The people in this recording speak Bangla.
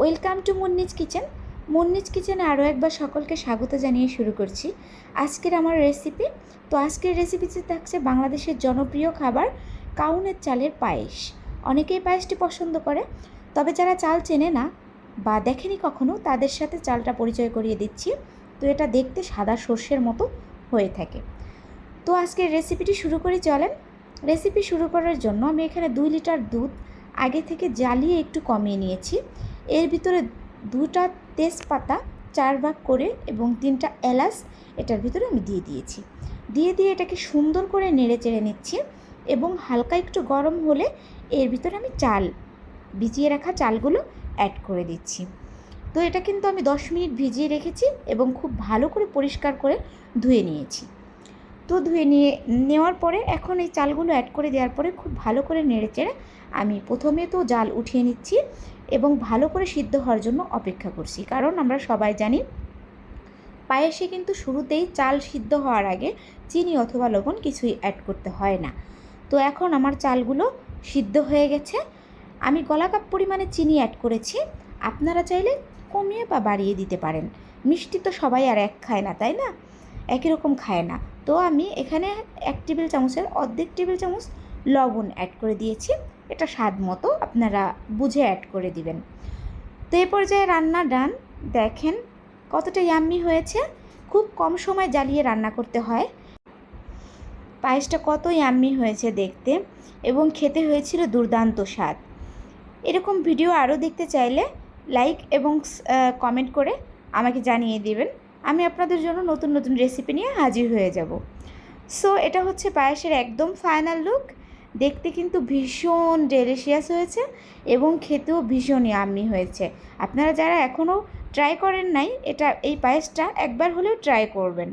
Welcome to Munni's kitchen. Munni's কিচেনে আরও একবার সকলকে স্বাগত জানিয়ে শুরু করছি আজকের আমার রেসিপি তো আজকের রেসিপিতে থাকছে বাংলাদেশের জনপ্রিয় খাবার কাউনের চালের পায়েস। অনেকেই পায়েসটি পছন্দ করে, তবে যারা চাল চেনে না বা দেখেনি কখনো, তাদের সাথে চালটা পরিচয় করিয়ে দিচ্ছি। তো এটা দেখতে সাদা সর্ষের মতো হয়ে থাকে। তো আজকের রেসিপিটি শুরু করি, চলেন। রেসিপি শুরু করার জন্য আমি এখানে দুই লিটার দুধ আগে থেকে জ্বালিয়ে একটু কমিয়ে নিয়েছি। এর ভিতরে দুটা তেজপাতা চার ভাগ করে এবং তিনটা এলাচ এটার ভিতরে আমি দিয়ে দিয়েছি। দিয়ে দিয়ে এটাকে সুন্দর করে নেড়ে চেড়ে নিচ্ছি এবং হালকা একটু গরম হলে এর ভিতরে আমি চাল, ভিজিয়ে রাখা চালগুলো অ্যাড করে দিচ্ছি। তো এটা কিন্তু আমি দশ মিনিট ভিজিয়ে রেখেছি এবং খুব ভালো করে পরিষ্কার করে ধুয়ে নিয়েছি। তো ধুয়ে নিয়ে, নেওয়ার পরে এখন এই চালগুলো অ্যাড করে দেওয়ার পরে খুব ভালো করে নেড়ে চেড়ে আমি প্রথমে তো জাল উঠিয়ে নিচ্ছি এবং ভালো করে সিদ্ধ হওয়ার জন্য অপেক্ষা করছি। কারণ আমরা সবাই জানি, পায়েসে কিন্তু শুরুতেই চাল সিদ্ধ হওয়ার আগে চিনি অথবা লবণ কিছুই অ্যাড করতে হয় না। তো এখন আমার চালগুলো সিদ্ধ হয়ে গেছে। আমি গলা কাপ পরিমাণে চিনি অ্যাড করেছি। আপনারা চাইলে কমিয়ে বা বাড়িয়ে দিতে পারেন। মিষ্টি তো সবাই আর এক খায় না, তাই না? একই রকম খায় না। তো আমি এখানে এক টেবিল চামচের অর্ধেক টেবিল চামচ লবণ অ্যাড করে দিয়েছি। এটা স্বাদ মতো আপনারা বুঝে অ্যাড করে দিবেন। তো এই পর্যায়ে রান্না ডান দেখেন কতটা ইয়াম্মি হয়েছে। খুব কম সময় জ্বালিয়ে রান্না করতে হয়। পায়েসটা কত ইয়াম্মি হয়েছে দেখতে এবং খেতে হয়েছিল দুর্দান্ত স্বাদ। এরকম ভিডিও আরও দেখতে চাইলে লাইক এবং কমেন্ট করে আমাকে জানিয়ে দিবেন। আমি আপনাদের জন্য নতুন নতুন রেসিপি নিয়ে হাজির হয়ে যাব। সো এটা হচ্ছে পায়েসের একদম ফাইনাল লুক দেখতে কিন্তু ভীষণ ডেলিশিয়াস হয়েছে এবং খেতেও ভীষণ ইয়াম্মি হয়েছে। আপনারা যারা এখনও ট্রাই করেন নাই, এটা এই পায়েসটা একবার হলেও ট্রাই করবেন।